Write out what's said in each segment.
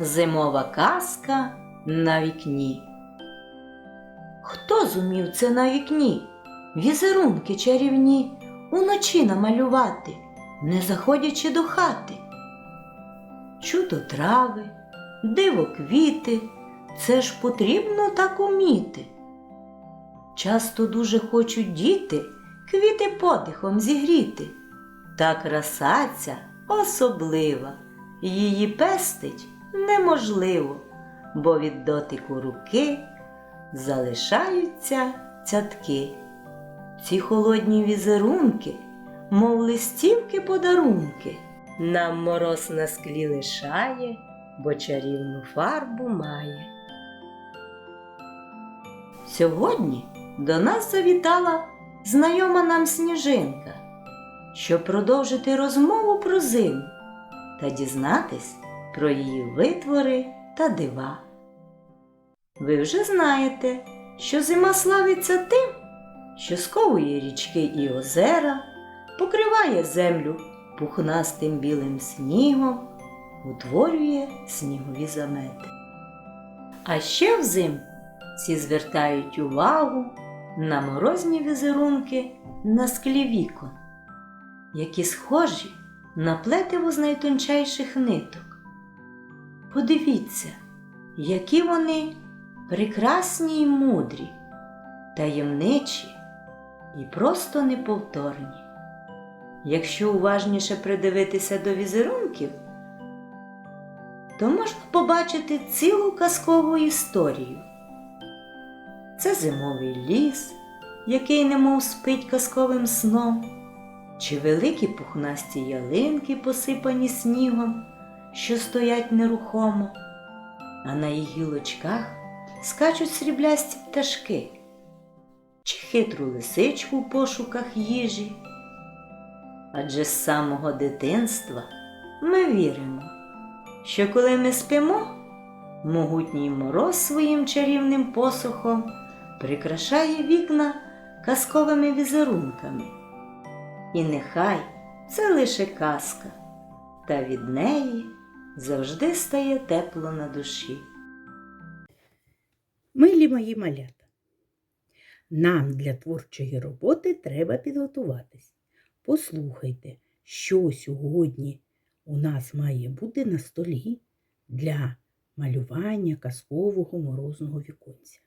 Зимова казка на вікні. Хто зумів це на вікні? Візерунки чарівні уночі намалювати, не заходячи до хати. Чудо трави, диво квіти, це ж потрібно так уміти. Часто дуже хочуть діти квіти подихом зігріти. Та краса ця особлива, її пестить неможливо, бо від дотику руки залишаються цятки. Ці холодні візерунки, мов листівки подарунки, нам мороз на склі лишає, бо чарівну фарбу має. Сьогодні до нас завітала знайома нам сніжинка, щоб продовжити розмову про зиму та дізнатись про її витвори та дива. Ви вже знаєте, що зима славиться тим, що сковує річки і озера, покриває землю пухнастим білим снігом, утворює снігові замети. А ще взимку всі звертають увагу на морозні візерунки на склі вікон, які схожі на плетиво з найтончайших ниток. Подивіться, які вони прекрасні й мудрі, таємничі і просто неповторні. Якщо уважніше придивитися до візерунків, то можна побачити цілу казкову історію. Це зимовий ліс, який немов спить казковим сном, чи великі пухнасті ялинки, посипані снігом, що стоять нерухомо, а на їх гілочках скачуть сріблясті пташки, чи хитру лисичку в пошуках їжі. Адже з самого дитинства ми віримо, що коли ми спимо, могутній мороз своїм чарівним посохом прикрашає вікна казковими візерунками. І нехай це лише казка, та від неї завжди стає тепло на душі. Милі мої малята, нам для творчої роботи треба підготуватись. Послухайте, що сьогодні у нас має бути на столі для малювання казкового морозного віконця.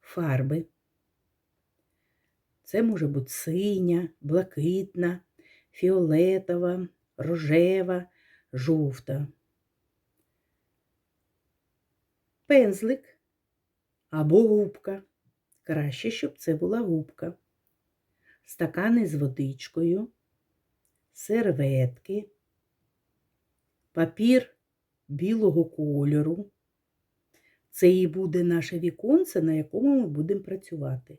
Фарби. Це може бути синя, блакитна, фіолетова, рожева, жовта. Пензлик або губка. Краще, щоб це була губка. Стакани з водичкою, серветки, папір білого кольору. Це і буде наше віконце, на якому ми будемо працювати.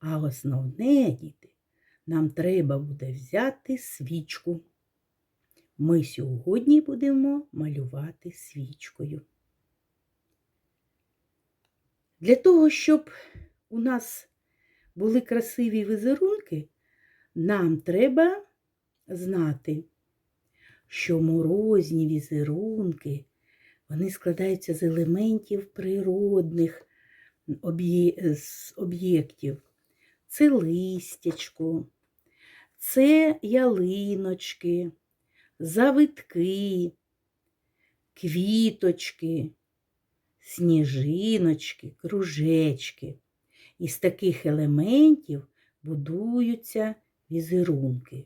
А основне, діти, нам треба буде взяти свічку. Ми сьогодні будемо малювати свічкою. Для того, щоб у нас були красиві візерунки, нам треба знати, що морозні візерунки вони складаються з елементів природних об'єктів. Це листячко, це ялиночки, завитки, квіточки, сніжиночки, кружечки. Із таких елементів будуються візерунки.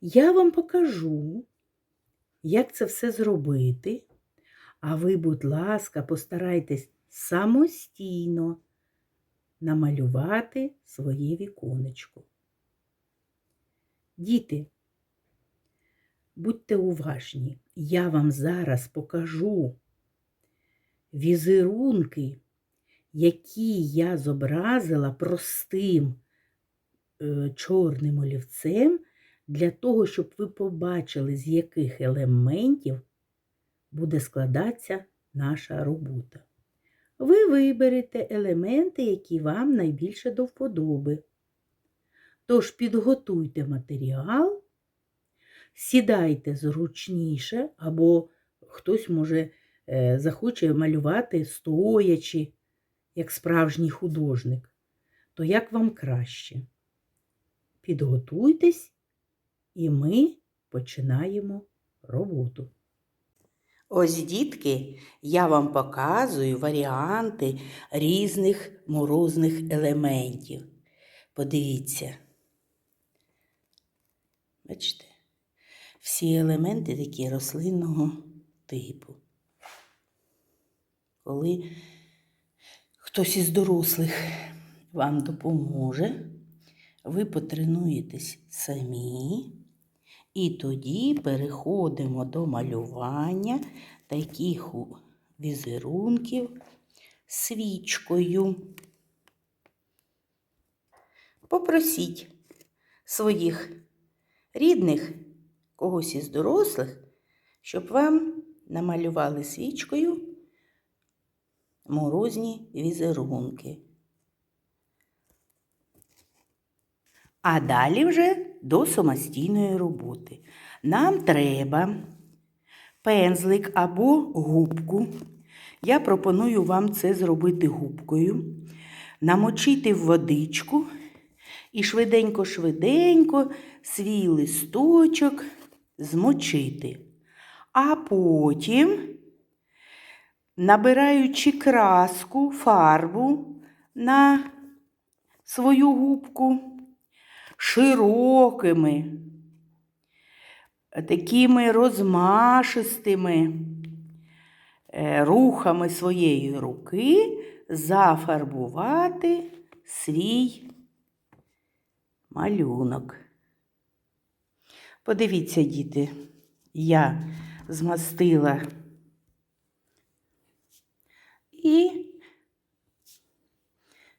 Я вам покажу, як це все зробити, а ви, будь ласка, постарайтесь самостійно намалювати своє віконечко. Діти, будьте уважні, я вам зараз покажу візерунки, які я зобразила простим е, чорним олівцем для того, щоб ви побачили, з яких елементів буде складатися наша робота. Ви виберете елементи, які вам найбільше до вподоби. Тож підготуйте матеріал, Сідайте зручніше, або хтось може е, захоче малювати стоячи, як справжній художник. То як вам краще? Підготуйтесь, і ми починаємо роботу. Ось, дітки, я вам показую варіанти різних морозних елементів. Подивіться. Бачите? Всі елементи такі рослинного типу. Коли хтось із дорослих вам допоможе, ви потренуєтесь самі, і тоді переходимо до малювання таких візерунків свічкою. Попросіть своїх рідних, когось із дорослих, щоб вам намалювали свічкою морозні візерунки. А далі вже до самостійної роботи. Нам треба пензлик або губку. Я пропоную вам це зробити губкою, намочити в водичку і швиденько-швиденько свій листочок змочити. А потім, набираючи краску, фарбу на свою губку, широкими, такими розмашистими е, рухами своєї руки зафарбувати свій малюнок. Подивіться, діти, я змастила і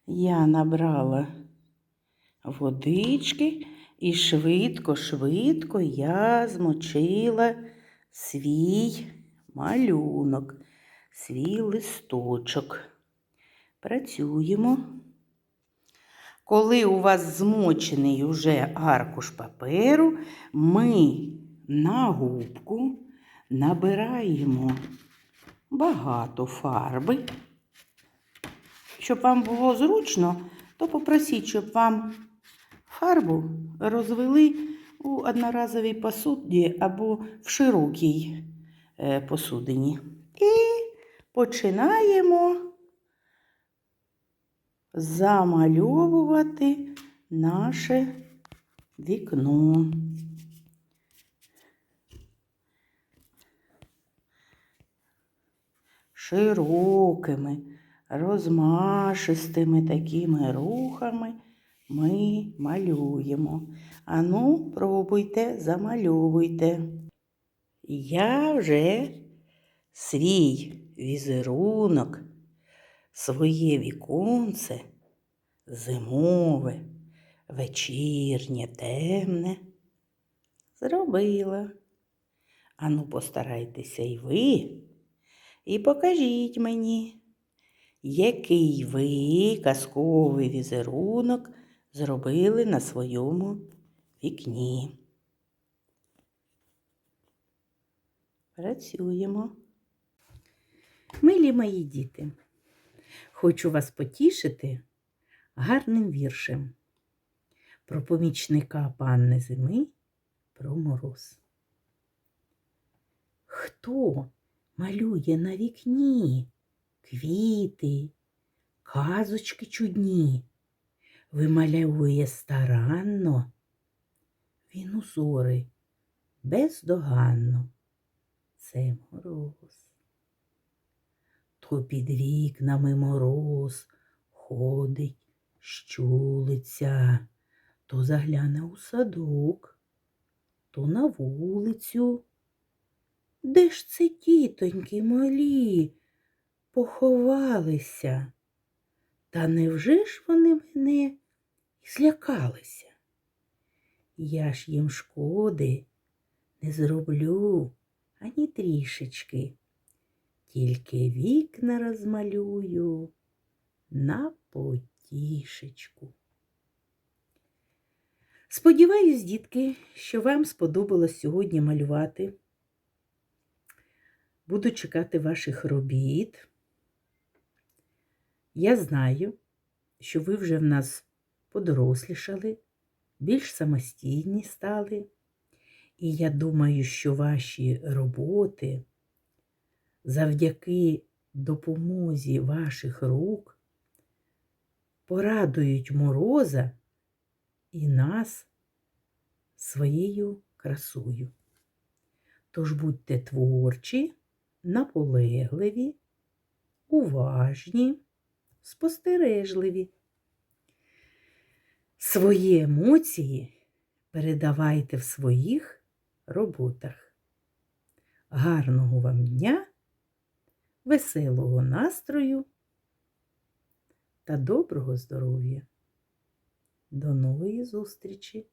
я набрала водички і швидко-швидко я змочила свій малюнок, свій листочок. Працюємо. Коли у вас змочений уже аркуш паперу, ми на губку набираємо багато фарби. Щоб вам було зручно, то попросіть, щоб вам фарбу розвели у одноразовій посуді або в широкій е, посудині. І починаємо замальовувати наше вікно. Широкими, розмашистими такими рухами ми малюємо. Ану, пробуйте, замальовуйте. Я вже свій візерунок, своє віконце, зимове, вечірнє, темне, зробила. Ану, постарайтеся й ви, і покажіть мені, який ви казковий візерунок зробили на своєму вікні. Працюємо. Милі мої діти, хочу вас потішити гарним віршем про помічника панни зими, про мороз. Хто малює на вікні квіти, казочки чудні, вимальовує старанно, він узори бездоганно. Це мороз. То під вікнами мороз ходить, щулиться, то загляне у садок, то на вулицю. Де ж це тітоньки малі поховалися? Та невже ж вони мене злякалися? Я ж їм шкоди не зроблю ані трішечки, тільки вікна розмалюю на потішечку. Сподіваюсь, дітки, що вам сподобалось сьогодні малювати. Буду чекати ваших робіт. Я знаю, що ви вже в нас подорослішали, більш самостійні стали. І я думаю, що ваші роботи завдяки допомозі ваших рук порадують мороза і нас своєю красою. Тож будьте творчі, наполегливі, уважні, спостережливі. Свої емоції передавайте в своїх роботах. Гарного вам дня, веселого настрою та доброго здоров'я! До нової зустрічі!